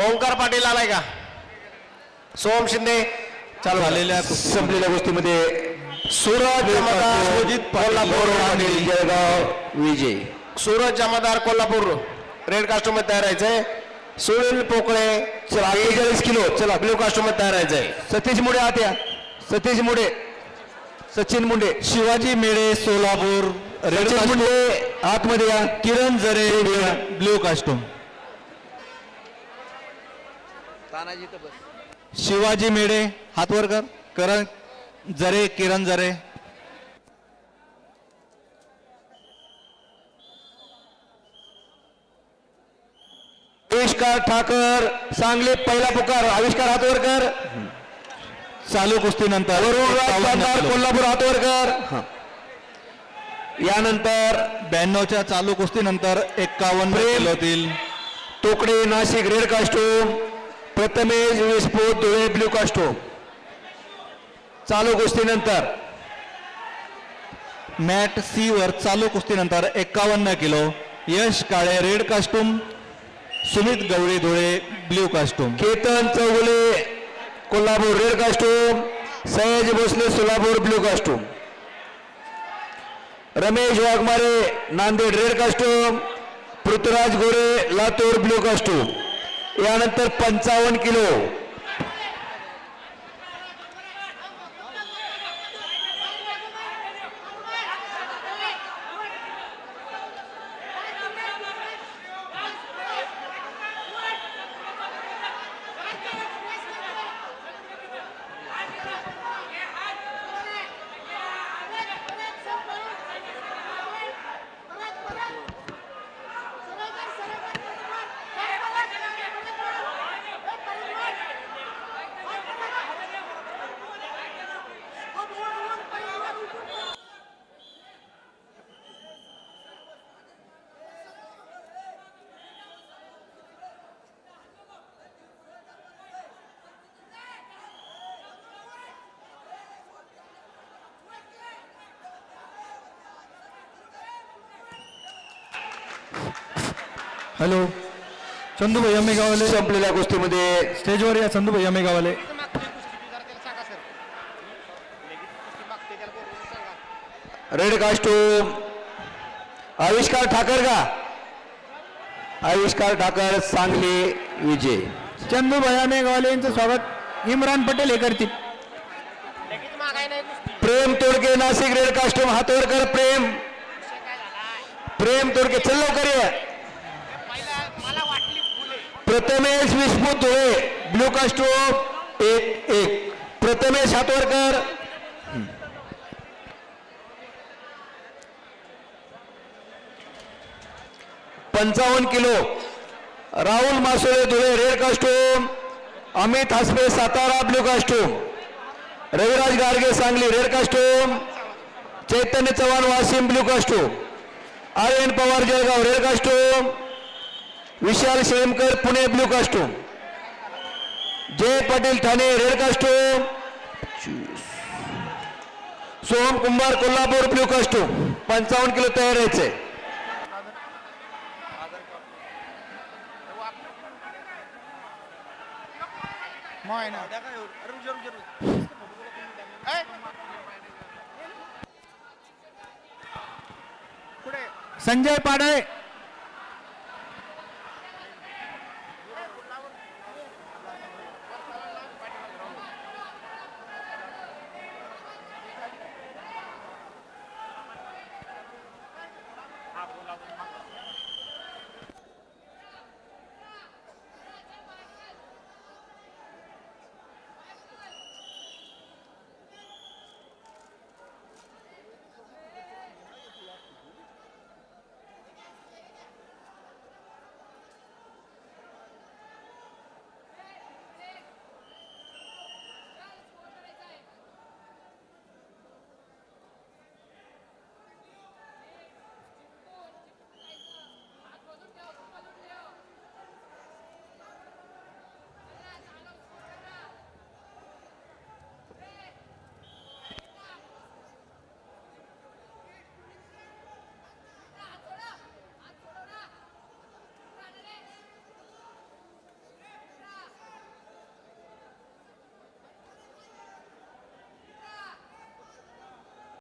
ओंकार पाटील आलाय का? सोम शिंदे चालू झालेल्या संपलेल्या गोष्टीमध्ये सूरज कोल्हापूर आणि जळगाव विजय. सूरज जमादार कोल्हापूर रेड कास्टूममध्ये तयार राहायचंय. सुनील पोकळे चला अठ्ठेचाळीस किलो. चला ब्ल्यू कास्टूममध्ये तयार राहायचंय. सतीश मुंडे आत या. सतीश मुंडे. सचिन मुंडे. शिवाजी मेळे सोलापूर रेड मुंडे आतमध्ये या. किरण जरे ब्ल्यू कास्टूम. शिवाजी मेळे हातवर कर. करण जरे किरण जरे. आविष्कार ठाकर सांगली पहिला पुकार. आविष्कार हातवर कर. चालू कुस्तीनंतर. वरुण राज 51 पांडार, किलो. कोल्हापूर हातवर कर. यानंतर ब्याण्णवच्या चालू कुस्तीनंतर एक्कावन्न. किलोतील तोकडे नाशिक रेड कास्टोम प्रथमेश विस्फोट धुळे ब्ल्यू कास्टोम चालू कुस्तीनंतर. मॅट सी वर चालू कुस्तीनंतर एक्कावन्न kilo. Yash Kale red costume Sumit Gawali Dhule blue costume Ketan Chougule Kolhapur red costume Sayaji Bhosale Solapur blue costume Ramesh Waghmare Nanded red costume Prithviraj Gore Latur blue costume यानंतर पंचावन्न kilo. Hello. Chandu भैया मेगावाले संपलेल्या गोष्टीमध्ये. स्टेजवर या चंदू भैया मेगावाले red costume आविष्कार ठाकर का? आविष्कार ठाकर सांगली विजय. चंदू भैया मेगावाले यांचं स्वागत. इम्रान पटेल हे करतील. प्रेम तोडके नाशिक रेड कास्टूम हातवर कर प्रेम. प्रेम तोडके चल लवकर प्रथमेश विष्णू धुळे ब्लू कास्टूम हो, एक एक. प्रथमेश हातवर पंचावन्न kilo. Rahul Masole Dhule red costume हो. अमित हसबे सातारा ब्लू कास्टूम हो. Raviraj Garge Sangli red costume Chaitanya Chavan Washim blue costume Aryan Pawar Jalgaon red costume Vishal Shemkar Pune blue costume Jay Patil Thane red costume Soham Kumbhar Kolhapur blue costume पंचावन्न kilo तयार यायचे. संजय पाडे.